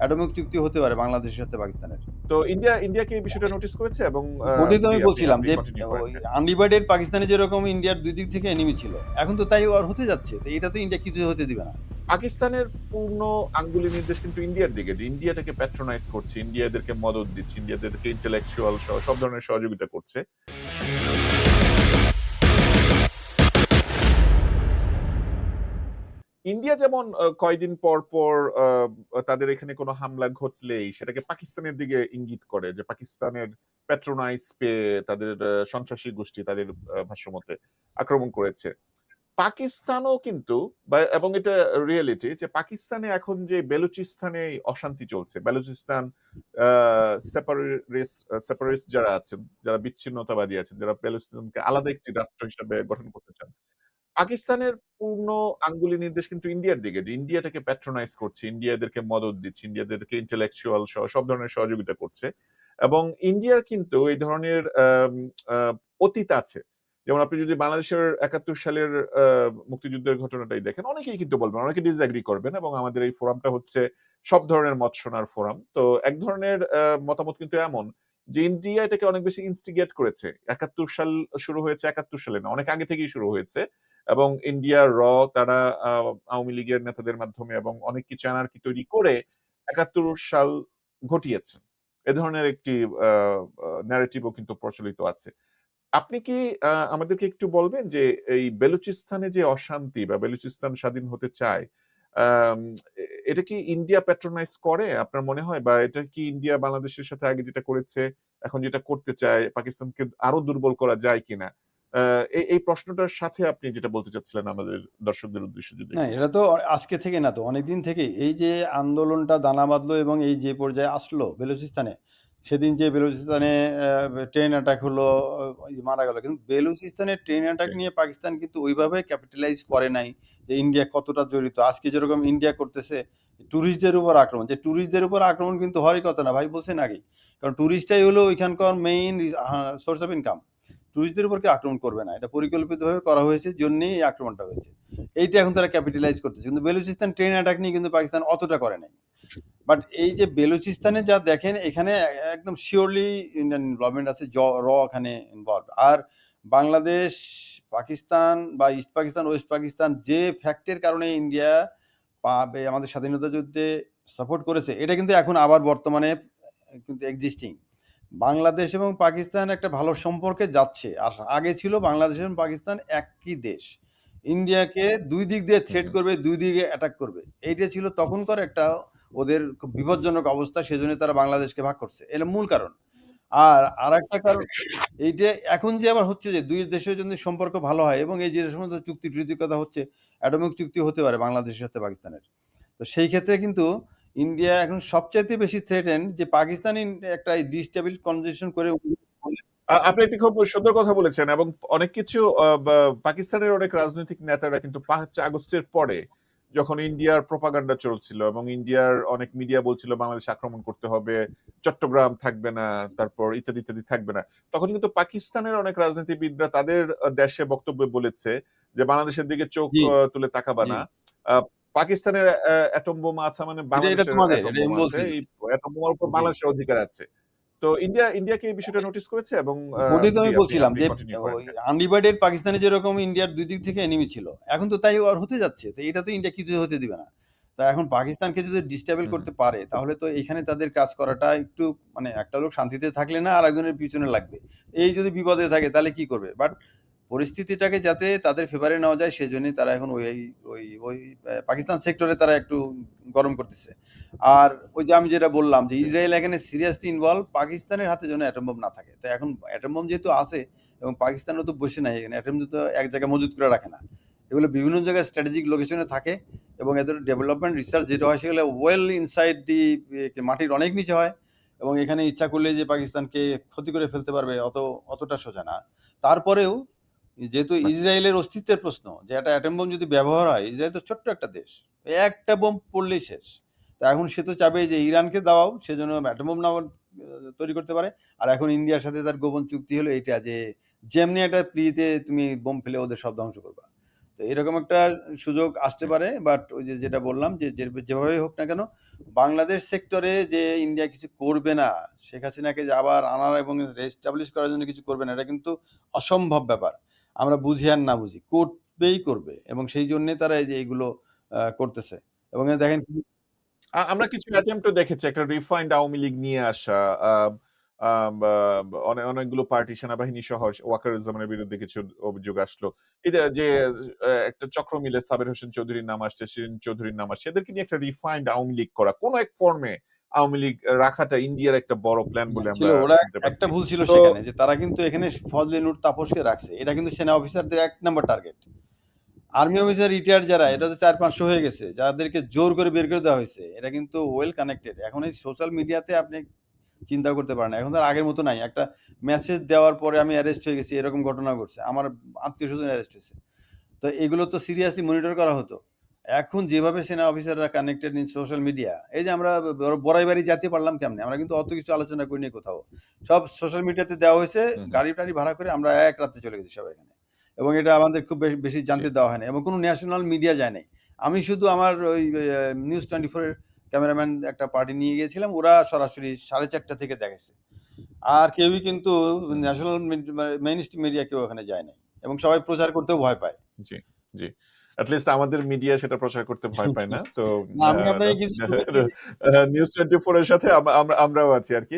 Atomic চুক্তি হতে পারে বাংলাদেশের সাথে পাকিস্তানের। তো ইন্ডিয়া ইন্ডিয়া কি এই বিষয়টা নোটিস করেছে? এবং ওটাই তো আমি বলছিলাম যে আনডিভাইডেড পাকিস্তানে যেরকম ইন্ডিয়ার দুই দিক থেকে এনিমি ছিল এখন তো তাই আর হতে যাচ্ছে। তো এটা তো ইন্ডিয়া কিছু হতে দিবে না। পাকিস্তানের পূর্ণ আঙ্গুলি নির্দেশ কিন্তু ইন্ডিয়ার দিকে যে ইন্ডিয়াটাকে প্যাট্রোনাইজ করছে ইন্ডিয়াদেরকে মদত দিচ্ছে ইন্ডিয়াদেরকে ইন্টেলেকচুয়াল সব ধরনের সহযোগিতা করছে। ইন্ডিয়া যেমন কয়দিন পর পর তাদের এখানে কোনো হামলা ঘটলেই সেটাকে পাকিস্তানের দিকে ইঙ্গিত করে যে পাকিস্তানের প্যাট্রোনাইজ পেয়ে তাদের সন্ত্রাসী গোষ্ঠী তাদের ভাষ্যমতে আক্রমণ করেছে। পাকিস্তানও কিন্তু এবং এটা রিয়েলিটি যে পাকিস্তানে এখন যে বেলুচিস্তানে অশান্তি চলছে, বেলুচিস্তান সেপারিস্ট যারা আছেন, যারা বিচ্ছিন্নতাবাদী আছেন, যারা বেলুচিস্তানকে আলাদা একটি রাষ্ট্র হিসেবে গঠন করতে চান পাকিস্তানের পূর্ণ আঙ্গুলি নির্দেশ কিন্তু ইন্ডিয়ার দিকে, যে ইন্ডিয়াটাকে প্যাট্রোনাইজ করছে, ইন্ডিয়াদেরকে মদত দিচ্ছে, ইন্ডিয়াদেরকে ইন্টেলেকচুয়াল সহ সব ধরনের সহযোগিতা করছে। এবং ইন্ডিয়ার কিন্তু এই ধরনের অতীত আছে। যেমন আপনি যদি বাংলাদেশের একাত্তর সালের মুক্তিযুদ্ধের ঘটনাটাই দেখেন, অনেকেই কিন্তু বলবেন, অনেকে ডিসএগ্রি করবেন এবং আমাদের এই ফোরামটা হচ্ছে সব ধরনের মত শোনার ফোরাম। তো এক ধরনের মতামত কিন্তু এমন যে ইন্ডিয়া এটাকে অনেক বেশি ইনস্টিগেট করেছে। একাত্তর সাল শুরু হয়েছে, একাত্তর সালে না, অনেক আগে থেকেই শুরু হয়েছে। এবং ইন্ডিয়ার র তারা আওয়ামী লীগের নেতাদের মাধ্যমে এবং অনেক কিছু আনার্কি তৈরি করে একাত্তর সাল ঘটিয়েছেন এ ধরনের একটি ন্যারেটিভও কিন্তু প্রচলিত আছে। আপনি কি আমাদেরকে একটু বলবেন যে এই বেলুচিস্তানে যে অশান্তি বা বেলুচিস্তান স্বাধীন হতে চায় এটা কি ইন্ডিয়া প্যাট্রোনাইজ করে আপনার মনে হয়? বা এটা কি ইন্ডিয়া বাংলাদেশের সাথে আগে যেটা করেছে, এখন যেটা করতে চায়, পাকিস্তানকে আরও দুর্বল করা যায় কিনা? এই এই প্রশ্নটার সাথে আপনি যেটা বলতে চাচ্ছিলেন আমাদের দর্শকদের উদ্দেশ্যে যদি না এটা তো আজকে থেকে না তো অনেকদিন থেকে এই যে আন্দোলনটা দানা বাঁধলো এবং এই যে পর্যায়ে আসলো বেলুচিস্তানে সেদিন যে বেলুচিস্তানে ট্রেন অ্যাটাক হলো মারা গেল। কিন্তু বেলুচিস্তানের ট্রেন অ্যাটাক নিয়ে পাকিস্তান কিন্তু ওইভাবে ক্যাপিটালাইজ করে নাই যে ইন্ডিয়া কতটা জড়িত। আজকে যেরকম ইন্ডিয়া করতেছে ট্যুরিস্টদের উপর আক্রমণ যে ট্যুরিস্টদের উপর আক্রমণ কিন্তু হওয়ারই কথা না ভাই বলছেন আগে কারণ ট্যুরিস্টটাই হলো ওইখানকার মেইন সোর্স অফ ইনকাম ট্যুরিস্টদের উপর কি আক্রমণ করবে না। এটা পরিকল্পিতভাবে করা হয়েছে, জন্যই এই আক্রমণটা হয়েছে। এইটা এখন তারা ক্যাপিটালাইজ করতেছে। কিন্তু বেলুচিস্তান ট্রেন অ্যাটাক নিয়ে কিন্তু পাকিস্তান অতটা করে নাই। বাট এই যে বেলুচিস্তানে যা দেখেন, এখানে একদম শিওরলি ইন্ডিয়ান ইনভলভমেন্ট আছে র এখানে ইনভলভ আর বাংলাদেশ, পাকিস্তান বা ইস্ট পাকিস্তান ওয়েস্ট পাকিস্তান যে ফ্যাক্টের কারণে ইন্ডিয়া পাবে, আমাদের স্বাধীনতা যুদ্ধে সাপোর্ট করেছে, এটা কিন্তু এখন আবার বর্তমানে কিন্তু এক্সিস্টিং বাংলাদেশ এবং পাকিস্তান একটা ভালো সম্পর্কে যাচ্ছে। আর আগে ছিল বাংলাদেশ এবং পাকিস্তান একই দেশ। ইন্ডিয়াকে দুই দিক দিয়ে থ্রেট করবে দুই দিকে অ্যাটাক করবে। এইটা ছিল তখনকার একটা ওদের খুব বিপজ্জনক অবস্থা সেজন্য তারা বাংলাদেশকে ভাগ করছে। এটা মূল কারণ। আর আর একটা কারণ এইটা এখন যে আবার হচ্ছে যে দুই দেশের জন্য সম্পর্ক ভালো হয় এবং এই যে সমস্ত চুক্তি টুক্তির কথা হচ্ছে অ্যাটমিক চুক্তি হতে পারে বাংলাদেশের সাথে পাকিস্তানের। তো সেই ক্ষেত্রে কিন্তু ইন্ডিয়া এখন সবচাইতে বেশি থ্রেটেন যে পাকিস্তান একটা ডিস্টেবিল কনজেশন করে আপনি একটি খুব সুন্দর কথা বলেছেন এবং অনেক কিছু পাকিস্তানের অনেক রাজনৈতিক নেতারা কিন্তু পাঁচ আগস্টের পরে যখন ইন্ডিয়ার প্রপাগান্ডা চলছিল এবং ইন্ডিয়ার অনেক মিডিয়া বলছিল বাংলাদেশ আক্রমণ করতে হবে চট্টগ্রাম থাকবে না তারপর ইত্যাদি ইত্যাদি থাকবে না। তখন কিন্তু পাকিস্তানের অনেক রাজনীতিবিদরা তাদের দেশে বক্তব্য বলেছে যে বাংলাদেশের দিকে চোখ তুলে তাকাবা না। পাকিস্তানের অ্যাটম বোমা আছে মানে বাংলাদেশের অ্যাটম বোমার উপর অধিকার আছে। তো ইন্ডিয়া ইন্ডিয়াকে এই বিষয়টা নোটিস করেছে এবং আমি বলছিলাম যে আনডিভাইডেড পাকিস্তানে যেরকম ইন্ডিয়ার দুই দিক থেকে এনিমি ছিল এখন তো তাই আর হতে যাচ্ছে। তো এটা তো ইন্ডিয়া কিছু হতে দিবে না। তা এখন পাকিস্তানকে যদি ডিস্টেবল হুম। করতে পারে তাহলে তো এখানে তাদের কাজ করাটা একটু মানে একটা লোক শান্তিতে থাকলে না আর একজনের পিছনে লাগবে। এই যদি বিপদে থাকে তাহলে কি করবে? বাট পরিস্থিতিটাকে যাতে তাদের ফেভারে নেওয়া যায় সেজন্যই তারা এখন ওই ওই ওই পাকিস্তান সেক্টরে তারা একটু গরম করতেছে। আর ওই যে আমি যেটা বললাম যে ইসরায়েল এখানে সিরিয়াসলি ইনভলভ পাকিস্তানের হাতে যেন অ্যাটম বোম না থাকে। তো এখন অ্যাটম বোম যেহেতু আছে এবং পাকিস্তানও তো বসে নাই এখানে অ্যাটম তো এক জায়গায় মজুত করে রাখে না। এগুলো বিভিন্ন জায়গায় স্ট্র্যাটেজিক লোকেশনে থাকে এবং এদের ডেভেলপমেন্ট রিসার্চ যেটা হয় সেগুলো ওয়েল ইনসাইড দি মাটির অনেক নিচে হয় এবং এখানে ইচ্ছা করলে যে পাকিস্তানকে ক্ষতি করে ফেলতে পারবে অত অতটা সোজা না। তারপরেও যেহেতু আচ্ছা। ইসরায়েলের অস্তিত্বের প্রশ্ন যে একটা অ্যাটম বোম যদি ব্যবহার হয় ইসরায়েল তো ছোট্ট একটা দেশ একটা বোম পড়লেই শেষ। তা এখন সে তো চাবে যে ইরানকে দাও সেজন্য অ্যাটম বোম না তৈরি করতে পারে। আর এখন ইন্ডিয়ার সাথে তার গোপন চুক্তি হলো এইটা যে যেমনি একটা প্রিতে তুমি বোম ফেলে ওদের সব ধ্বংস করবা। তো এরকম একটা সুযোগ আসতে পারে বাট ওই যে যেটা বললাম যে যে যেভাবেই হোক না কেন বাংলাদেশ সেক্টরে যে ইন্ডিয়া কিছু করবে না শেখ হাসিনাকে যে আবার আনার এবং রেস্টাবলিশ করার জন্য কিছু করবে না এটা কিন্তু অসম্ভব ব্যাপার। আমরা বুঝি আর না বুঝি, করবেই করবে এবং সেই জন্যে তারা এই যে এইগুলো করতেছে। এবং দেখেন আমরা কিছু অ্যাটেম্পটও দেখেছি, একটা রিফাইন্ড আওয়ামী লীগ নিয়ে আসা অনেকগুলো পার্টি সেনাবাহিনী সহ ওয়াকারুজ্জামানের বিরুদ্ধে কিছু অভিযোগ আসলো। যে একটা চক্র মিলে সাবের হোসেন চৌধুরীর নাম আসছে, শিরিন চৌধুরীর নাম আসছে, এদেরকে নিয়ে একটা রিফাইন্ড আওয়ামী লীগ করা, কোন এক ফর্মে আওয়ামী লীগ রাখাটা ইন্ডিয়ার একটা বড় প্ল্যান বলে আমরা ওরা একটা ভুল ছিল সেখানে যে তারা কিন্তু এখানে ফজলে নূর তাপসকে রাখছে। এটা কিন্তু সেনা অফিসারদের এক number target army officer retired যারা এটা তো চার পাঁচশো হয়ে গেছে যাদেরকে জোর করে বের করে দেওয়া হয়েছে এটা কিন্তু ওয়েল কানেক্টেড এখন এই সোশ্যাল মিডিয়াতে আপনি চিন্তা করতে পারেন এখন তো আর আগের মতো নাই। একটা মেসেজ দেওয়ার পরে আমি অ্যারেস্ট হয়ে গেছি এরকম ঘটনা ঘটছে। আমার আত্মীয় স্বজন অ্যারেস্ট হয়েছে। তো এগুলো তো সিরিয়াসলি মনিটর করা হতো। এখন যেভাবে সেনা অফিসাররা কানেক্টেড ইন সোশ্যাল মিডিয়া এই যে আমরা বড়- বড়াই বাড়ি যেতে পারলাম কেমনে? আমরা কিন্তু অত কিছু আলোচনা করিনি কোথাও। সব সোশ্যাল মিডিয়াতে দেওয়া হয়েছে। গাড়ি টাড়ি ভাড়া করে আমরা এক রাতে চলে গেছি সব এখানে। এবং এটা আমাদের খুব বেশি বেশি জানতে দেওয়া হয়নি এবং কোনো ন্যাশনাল মিডিয়া যায় নাই। আমি শুধু আমার ওই নিউজ টোয়েন্টি ফোরের ক্যামেরাম্যান একটা পার্টি নিয়ে গিয়েছিলাম ওরা সরাসরি সাড়ে চারটা থেকে দেখেছে আর কেউই কিন্তু ন্যাশনাল মেইন মিডিয়া কেউ ওখানে যায় নাই এবং সবাই প্রচার করতেও ভয় পায়। জি জি। অ্যাটলিস্ট আমাদের মিডিয়া সেটা প্রচার করতে ভয় পায় না। তো নিউজ টোয়েন্টি ফোর এর সাথে আমরা আমরা- আমরাও আছি আর কি।